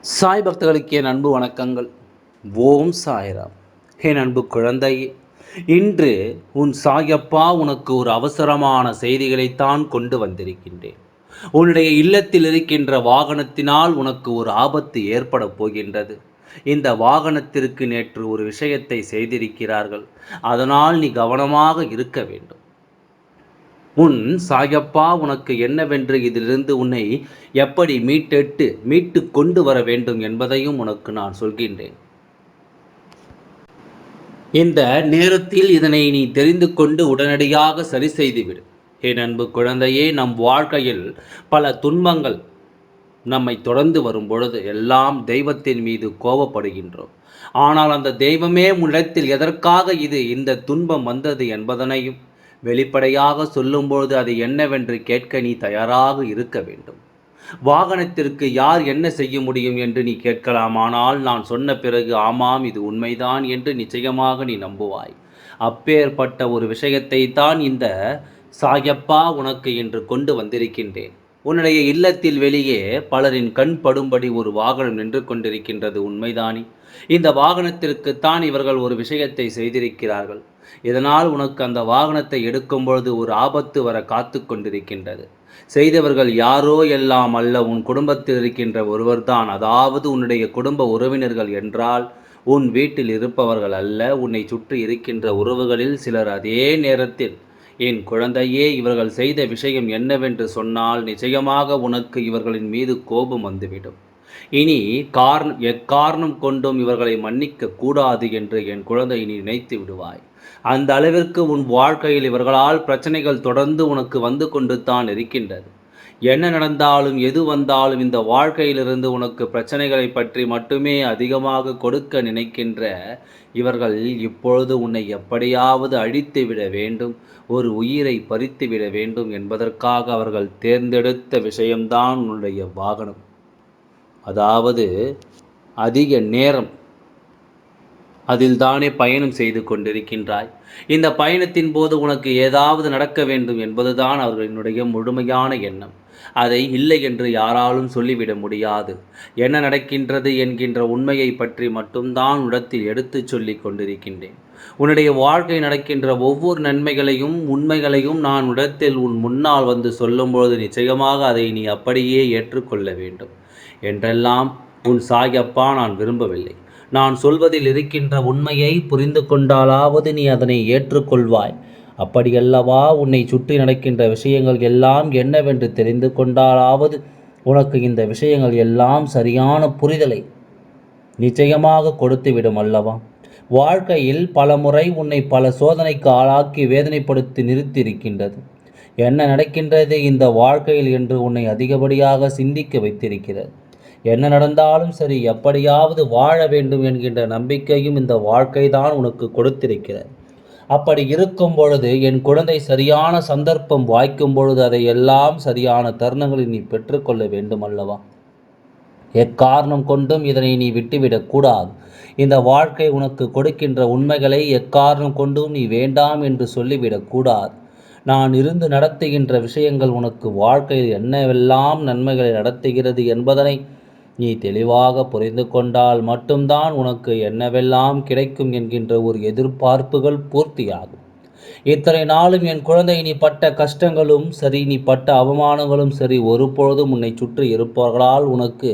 சாய் பக்தர்களுக்கு என் அன்பு வணக்கங்கள். ஓம் சாய்ராம். என் அன்பு குழந்தையே இன்று உன் சாயப்பா உனக்கு ஒரு அவசரமான செய்திகளைத்தான் கொண்டு வந்திருக்கின்றேன். உன்னுடைய இல்லத்தில் இருக்கின்ற வாகனத்தினால் உனக்கு ஒரு ஆபத்து ஏற்பட போகின்றது. இந்த வாகனத்திற்கு நேற்று ஒரு விஷயத்தை செய்திருக்கிறார்கள். அதனால் நீ கவனமாக இருக்க வேண்டும். உன் சாயப்பா உனக்கு என்னவென்று இதிலிருந்து உன்னை எப்படி மீட்டெட்டு மீட்டு கொண்டு வர வேண்டும் என்பதையும் உனக்கு நான் சொல்கின்றேன். இந்த நேரத்தில் இதனை நீ தெரிந்து கொண்டு உடனடியாக சரி செய்துவிடு. என் அன்பு குழந்தையே நம் வாழ்க்கையில் பல துன்பங்கள் நம்மை தொடர்ந்து வரும் பொழுது எல்லாம் தெய்வத்தின் மீது கோபப்படுகின்றோம். ஆனால் அந்த தெய்வமே முன்னத்தில் எதற்காக இது இந்த துன்பம் வந்தது என்பதனையும் வெளிப்படையாக சொல்லும்பொழுது அது என்னவென்று கேட்க நீ தயாராக இருக்க வேண்டும். வாகனத்திற்கு யார் என்ன செய்ய முடியும் என்று நீ கேட்கலாம் ஆனால் நான் சொன்ன பிறகு ஆமாம் இது உண்மைதான் என்று நிச்சயமாக நீ நம்புவாய். அப்பேற்பட்ட ஒரு விஷயத்தை தான் இந்த சாயப்பா உனக்கு இன்று கொண்டு வந்திருக்கின்றேன். உன்னுடைய இல்லத்தில் வெளியே பலரின் கண் படும்படி ஒரு வாகனம் நின்று கொண்டிருக்கின்றது உண்மைதானே? இந்த வாகனத்திற்குத்தான் இவர்கள் ஒரு விஷயத்தை செய்திருக்கிறார்கள். இதனால் உனக்கு அந்த வாகனத்தை எடுக்கும் பொழுது ஒரு ஆபத்து வர காத்து கொண்டிருக்கின்றது. செய்தவர்கள் யாரோ எல்லாம் அல்ல உன் குடும்பத்தில் இருக்கின்ற ஒருவர்தான். அதாவது உன்னுடைய குடும்ப உறவினர்கள் என்றால் உன் வீட்டில் இருப்பவர்கள் அல்ல உன்னை சுற்றி இருக்கின்ற உறவுகளில் சிலர் அதே நேரத்தில் என் குழந்தையே இவர்கள் செய்த விஷயம் என்னவென்று சொன்னால் நிச்சயமாக உனக்கு இவர்களின் மீது கோபம் வந்துவிடும். இனி காரணம் எக்காரணம் கொண்டும் இவர்களை மன்னிக்க கூடாது என்று என் குழந்தை நீ நினைத்து விடுவாய். அந்த அளவிற்கு உன் வாழ்க்கையில் இவர்களால் பிரச்சனைகள் தொடர்ந்து உனக்கு வந்து கொண்டு தான் இருக்கின்றது. என்ன நடந்தாலும் எது வந்தாலும் இந்த வாழ்க்கையிலிருந்து உனக்கு பிரச்சனைகளை பற்றி மட்டுமே அதிகமாக கொடுக்க நினைக்கின்ற இவர்கள் இப்பொழுது உன்னை எப்படியாவது அழித்து விட வேண்டும் ஒரு உயிரை பறித்து விட வேண்டும் என்பதற்காக அவர்கள் தேர்ந்தெடுத்த விஷயம்தான் உன்னுடைய வாகனம். அதாவது அதிக நேரம் அதில் தானே பயணம் செய்து கொண்டிருக்கின்றாய். இந்த பயணத்தின் போது உனக்கு ஏதாவது நடக்க வேண்டும் என்பதுதான் அவர்களினுடைய முழுமையான எண்ணம். அதை இல்லை என்று யாராலும் சொல்லிவிட முடியாது. என்ன நடக்கின்றது என்கின்ற உண்மையை பற்றி மட்டும்தான் உடத்தில் எடுத்துச் சொல்லி கொண்டிருக்கின்றேன். உன்னுடைய வாழ்க்கை நடக்கின்ற ஒவ்வொரு நன்மைகளையும் உண்மைகளையும் நான் உடத்தில் உன் முன்னால் வந்து சொல்லும்பொழுது நிச்சயமாக அதை நீ அப்படியே ஏற்றுக்கொள்ள வேண்டும். என்றெல்லாம் உன் சாயப்பா நான் விரும்பவில்லை. நான் சொல்வதில் இருக்கின்ற உண்மையை புரிந்து கொண்டாலாவது நீ அதனை ஏற்றுக்கொள்வாய். அப்படியல்லவா? உன்னை சுற்றி நடக்கின்ற விஷயங்கள் எல்லாம் என்னவென்று தெரிந்து கொண்டாலாவது உனக்கு இந்த விஷயங்கள் எல்லாம் சரியான புரிதலை நிச்சயமாக கொடுத்துவிடும் அல்லவா? வாழ்க்கையில் பல முறை உன்னை பல சோதனைக்கு ஆளாக்கி வேதனைப்படுத்தி நிறுத்தியிருக்கின்றது. என்ன நடக்கின்றது? இந்த வாழ்க்கையில் என்று உன்னை அதிகப்படியாக சிந்திக்க வைத்திருக்கிறது. என்ன நடந்தாலும் சரி எப்படியாவது வாழ வேண்டும் என்கின்ற நம்பிக்கையும் இந்த வாழ்க்கை தான் உனக்கு கொடுத்திருக்கிறது. அப்படி இருக்கும் பொழுது என் குழந்தை சரியான சந்தர்ப்பம் வாய்க்கும் பொழுது அதை எல்லாம் சரியான தருணங்களில் நீ பெற்றுக்கொள்ள வேண்டும் அல்லவா எக்காரணம் கொண்டும் இதனை நீ விட்டுவிடக்கூடாது இந்த வாழ்க்கை உனக்கு கொடுக்கின்ற உண்மைகளை எக்காரணம் கொண்டும் நீ வேண்டாம் என்று சொல்லிவிடக்கூடாது நான் இருந்து நடத்துகின்ற விஷயங்கள் உனக்கு வாழ்க்கையில் என்னவெல்லாம் நன்மைகளை நடத்துகிறது என்பதனை நீ தெளிவாக புரிந்து கொண்டால் மட்டும்தான் உனக்கு என்னவெல்லாம் கிடைக்கும் என்கின்ற ஒரு எதிர்பார்ப்புகள் பூர்த்தியாகும். இத்தனை நாளும் என் குழந்தை நீ பட்ட கஷ்டங்களும் சரி நீ பட்ட அவமானங்களும் சரி ஒருபொழுதும் உன்னை சுற்றி இருப்பவர்களால் உனக்கு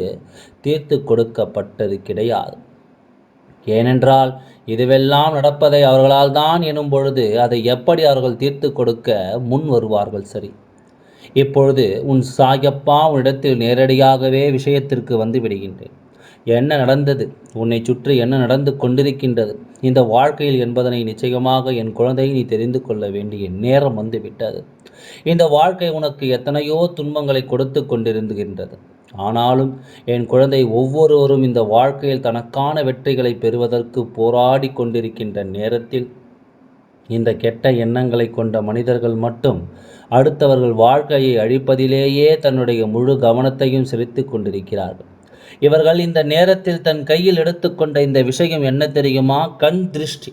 தீர்த்து கொடுக்கப்பட்டது கிடையாது. ஏனென்றால் இதுவெல்லாம் நடப்பதை அவர்களால் தான் எனும் பொழுது அதை எப்படி அவர்கள் தீர்த்து கொடுக்க முன் வருவார்கள் சரி. இப்பொழுது உன் சாயப்பா உன்னிடத்தில் நேரடியாகவே விஷயத்திற்கு வந்து விடுகின்றேன். என்ன நடந்தது? உன்னை சுற்றி என்ன நடந்து கொண்டிருக்கின்றது? இந்த வாழ்க்கையில் என்பதனை நிச்சயமாக என் குழந்தை நீ தெரிந்து கொள்ள வேண்டிய நேரம் வந்துவிட்டது இந்த வாழ்க்கை உனக்கு எத்தனையோ துன்பங்களை கொடுத்து கொண்டிருந்துகின்றது. ஆனாலும் என் குழந்தை ஒவ்வொருவரும் இந்த வாழ்க்கையில் தனக்கான வெற்றிகளை பெறுவதற்கு போராடி கொண்டிருக்கின்ற நேரத்தில் இந்த கெட்ட எண்ணங்களை கொண்ட மனிதர்கள் மட்டும் அடுத்தவர்கள் வாழ்க்கையை அழிப்பதிலேயே தன்னுடைய முழு கவனத்தையும் செலுத்தி கொண்டிருக்கிறார்கள். இவர்கள் இந்த நேரத்தில் தன் கையில் எடுத்துக்கொண்ட இந்த விஷயம் என்ன தெரியுமா? கண் திருஷ்டி.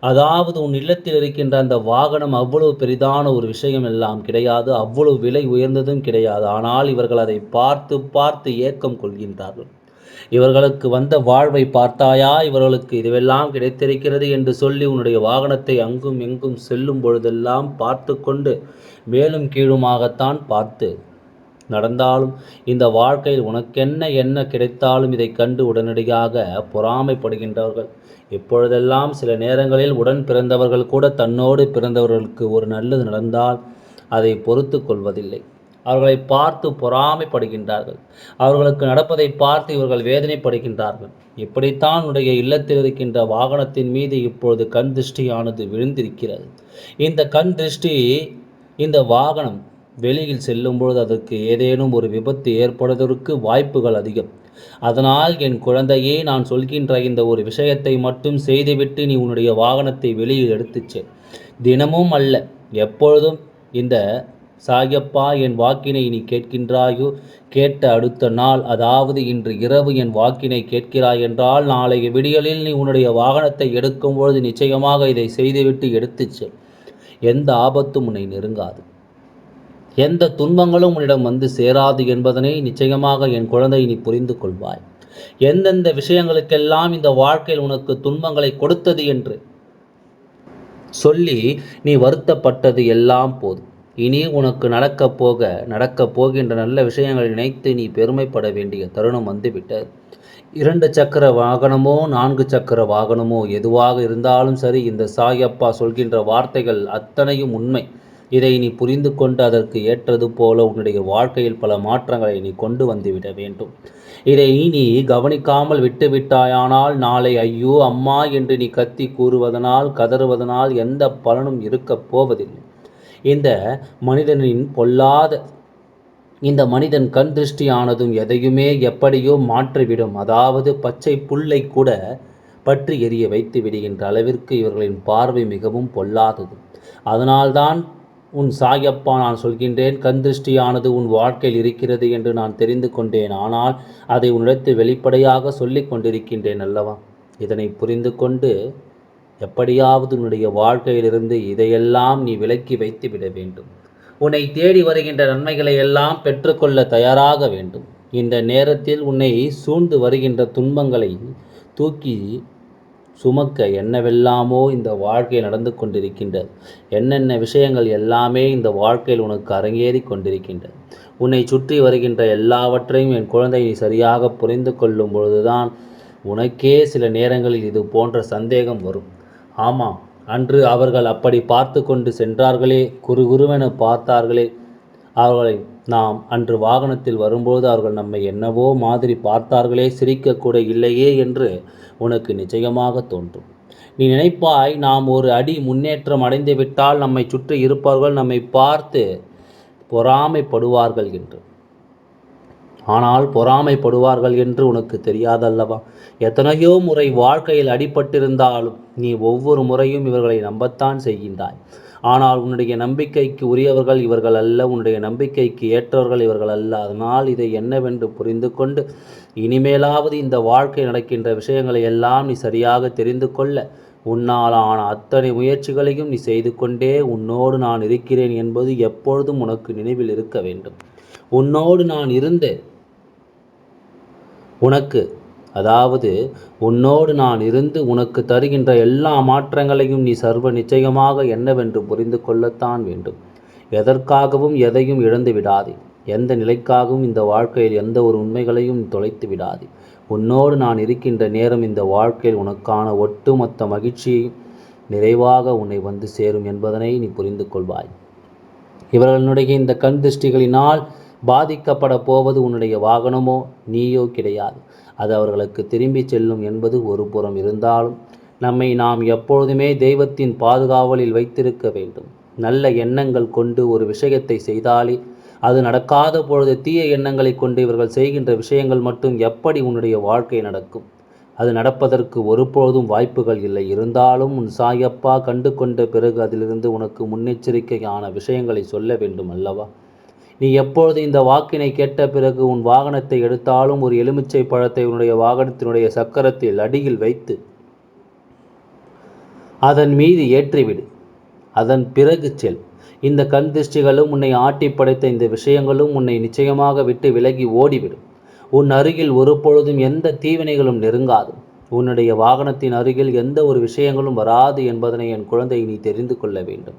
அதாவது உன் இல்லத்தில் இருக்கின்ற அந்த வாகனம் அவ்வளவு பெரிதான ஒரு விஷயம் எல்லாம் கிடையாது அவ்வளவு விலை உயர்ந்ததும் கிடையாது. ஆனால் இவர்கள் அதை பார்த்து பார்த்து ஏக்கம் கொள்கின்றார்கள். இவர்களுக்கு வந்த வாழ்வை பார்த்தாயா? இவர்களுக்கு இதுவெல்லாம் கிடைத்திருக்கிறது என்று சொல்லி உன்னுடைய வாகனத்தை அங்கும் எங்கும் செல்லும் பொழுதெல்லாம் பார்த்து கொண்டு மேலும் கீழுமாகத்தான் பார்த்து. நடந்தாலும் இந்த வாழ்க்கையில் உனக்கென்ன என்ன கிடைத்தாலும் இதை கண்டு உடனடியாக பொறாமைப்படுகின்றவர்கள். இப்பொழுதெல்லாம் சில நேரங்களில் உடன் பிறந்தவர்கள் கூட தன்னோடு பிறந்தவர்களுக்கு ஒரு நல்லது நடந்தால் அதை பொறுத்து கொள்வதில்லை. அவர்களை பார்த்து பொறாமைப்படுகின்றார்கள். அவர்களுக்கு நடப்பதை பார்த்து இவர்கள் வேதனைப்படுகின்றார்கள். இப்படித்தான் உடைய இல்லத்தில் இருக்கின்ற வாகனத்தின் மீது இப்பொழுது கண் திருஷ்டியானது விழுந்திருக்கிறது. இந்த கண் திருஷ்டி இந்த வாகனம் வெளியில் செல்லும் பொழுது அதற்கு ஏதேனும் ஒரு விபத்து ஏற்படுவதற்கு வாய்ப்புகள் அதிகம். அதனால் என் குழந்தையே நான் சொல்கின்ற இந்த ஒரு விஷயத்தை மட்டும் செய்துவிட்டு நீ உன்னுடைய வாகனத்தை வெளியில் எடுத்துச்சே தினமும் அல்ல எப்பொழுதும் இந்த சாயப்பா என் வாக்கினை நீ கேட்கின்றாயோ? கேட்ட அடுத்த நாள் அதாவது இன்று இரவு என் வாக்கினை கேட்கிறாய் என்றால் நாளைய விடியலில் நீ உன்னுடைய வாகனத்தை எடுக்கும் பொழுது நிச்சயமாக இதை செய்துவிட்டு எடுத்துச் செல். எந்த ஆபத்தும் உன்னை நெருங்காது. எந்த துன்பங்களும் உன்னிடம் வந்து சேராது என்பதனை நிச்சயமாக என் குழந்தை நீ புரிந்து கொள்வாய். எந்தெந்த விஷயங்களுக்கெல்லாம் இந்த வாழ்க்கையில் உனக்கு துன்பங்களை கொடுத்தது என்று சொல்லி நீ வருத்தப்பட்டது எல்லாம் போதும். இனி உனக்கு நடக்கப் போக நடக்கப் போகின்ற நல்ல விஷயங்களை நினைத்து நீ பெருமைப்பட வேண்டிய தருணம் வந்துவிட்டது இரண்டு சக்கர வாகனமோ நான்கு சக்கர வாகனமோ எதுவாக இருந்தாலும் சரி இந்த சாயப்பா சொல்கின்ற வார்த்தைகள் அத்தனையும் உண்மை. இதை நீ புரிந்து கொண்டு அதற்கு ஏற்றது போல உன்னுடைய வாழ்க்கையில் பல மாற்றங்களை நீ கொண்டு வந்துவிட வேண்டும். இதை நீ கவனிக்காமல் விட்டுவிட்டாயானால் நாளை ஐயோ அம்மா என்று நீ கத்தி கூறுவதனால் கதறுவதனால் எந்த பலனும் இருக்கப் போவதில்லை. இந்த மனிதனின் பொல்லாத இந்த மனிதன் கண் திருஷ்டியானதும் எதையுமே எப்படியோ மாற்றிவிடும். அதாவது பச்சை புல்லை கூட பற்றி எரிய வைத்து விடுகின்ற அளவிற்கு இவர்களின் பார்வை மிகவும் பொல்லாதது. அதனால்தான் உன் சாயப்பா நான் சொல்கின்றேன் கண் திருஷ்டியானது உன் வாழ்க்கையில் இருக்கிறது என்று நான் தெரிந்து கொண்டேன். ஆனால் அதை உன்னிடத்தில் வெளிப்படையாக சொல்லிக் கொண்டிருக்கின்றேன் அல்லவா? இதனை புரிந்து கொண்டு எப்படியாவது உன்னுடைய வாழ்க்கையிலிருந்து இதையெல்லாம் நீ விலக்கி வைத்து விட வேண்டும். உன்னை தேடி வருகின்ற நன்மைகளை எல்லாம் பெற்றுக்கொள்ள தயாராக வேண்டும். இந்த நேரத்தில் உன்னை சூழ்ந்து வருகின்ற துன்பங்களை தூக்கி சுமக்க என்னவெல்லாமோ இந்த வாழ்க்கையில் நடந்து கொண்டிருக்கின்றது என்னென்ன விஷயங்கள் எல்லாமே இந்த வாழ்க்கையில் உனக்கு அரங்கேறி கொண்டிருக்கின்றது உன்னை சுற்றி வருகின்ற எல்லாவற்றையும் என் குழந்தை நீ சரியாக புரிந்து கொள்ளும் பொழுதுதான் உனக்கே சில நேரங்களில் இது போன்ற சந்தேகம் வரும். ஆமாம் அன்று அவர்கள் அப்படி பார்த்து கொண்டு சென்றார்களே குறுகுருவென பார்த்தார்களே. அவர்களை நாம் அன்று வாகனத்தில் வரும்போது அவர்கள் நம்மை என்னவோ மாதிரி பார்த்தார்களே சிரிக்கக்கூட இல்லையே என்று உனக்கு நிச்சயமாக தோன்றும். நீ நினைப்பாய் நாம் ஒரு அடி முன்னேற்றம் அடைந்து விட்டால் நம்மை சுற்றி இருப்பவர்கள் நம்மை பார்த்து பொறாமைப்படுவார்கள் என்று. ஆனால் பொறாமைப்படுவார்கள் என்று உனக்கு தெரியாதல்லவா? எத்தனையோ முறை வாழ்க்கையில் அடிபட்டிருந்தாலும் நீ ஒவ்வொரு முறையும் இவர்களை நம்பத்தான் செய்கின்றாய். ஆனால் உன்னுடைய நம்பிக்கைக்கு உரியவர்கள் இவர்கள் அல்ல உன்னுடைய நம்பிக்கைக்கு ஏற்றவர்கள் இவர்கள் அல்ல. அதனால் இதை என்னவென்று புரிந்து கொண்டு இனிமேலாவது இந்த வாழ்க்கை நடக்கின்ற விஷயங்களை எல்லாம் நீ சரியாக தெரிந்து கொள்ள. உன்னால் ஆன அத்தனை முயற்சிகளையும் நீ செய்து கொண்டே உன்னோடு நான் இருக்கிறேன் என்பது எப்பொழுதும் உனக்கு நினைவில் இருக்க வேண்டும். உன்னோடு நான் இருந்து உனக்கு. அதாவது உன்னோடு நான் இருந்து உனக்கு தருகின்ற எல்லா மாற்றங்களையும் நீ சர்வ நிச்சயமாக என்னவென்று புரிந்து கொள்ளத்தான் வேண்டும். எதற்காகவும் எதையும் இழந்து விடாதே. எந்த நிலைக்காகவும் இந்த வாழ்க்கையில் எந்த ஒரு உண்மைகளையும் தொலைத்து விடாதே. உன்னோடு நான் இருக்கின்ற நேரம் இந்த வாழ்க்கையில் உனக்கான ஒட்டுமொத்த மகிழ்ச்சியையும் நிறைவாக உன்னை வந்து சேரும் என்பதனை நீ புரிந்து கொள்வாய். இவர்களுடைய இந்த கண் திருஷ்டிகளினால் பாதிக்கப்பட போவது உன்னுடைய வாகனமோ நீயோ கிடையாது. அது அவர்களுக்கு திரும்பி செல்லும் என்பது ஒரு புறம் இருந்தாலும் நம்மை நாம் எப்பொழுதுமே தெய்வத்தின் பாதுகாவலில் வைத்திருக்க வேண்டும். நல்ல எண்ணங்கள் கொண்டு ஒரு விஷயத்தை செய்தாலே அது நடக்காத பொழுது தீய எண்ணங்களை கொண்டு இவர்கள் செய்கின்ற விஷயங்கள் மட்டும் எப்படி உன்னுடைய வாழ்க்கை நடக்கும்? அது நடப்பதற்கு ஒருபொழுதும் வாய்ப்புகள் இல்லை. இருந்தாலும் உன் சாயப்பா கண்டு கொண்ட பிறகு அதிலிருந்து உனக்கு முன்னெச்சரிக்கையான விஷயங்களை சொல்ல வேண்டும் அல்லவா? நீ எப்பொழுது இந்த வாக்கினை கேட்ட பிறகு உன் வாகனத்தை எடுத்தாலும் ஒரு எலுமிச்சை பழத்தை உன்னுடைய வாகனத்தினுடைய சக்கரத்தில் அடியில் வைத்து அதன் மீது ஏற்றிவிடு. அதன் பிறகு செல். இந்த கண் திருஷ்டிகளும் உன்னை ஆட்டி படைத்த இந்த விஷயங்களும் உன்னை நிச்சயமாக விட்டு விலகி ஓடிவிடும். உன் அருகில் ஒரு பொழுதும் எந்த தீவினைகளும் நெருங்காது. உன்னுடைய வாகனத்தின் அருகில் எந்த ஒரு விஷயங்களும் வராது என்பதனை என் குழந்தை நீ தெரிந்து கொள்ள வேண்டும்.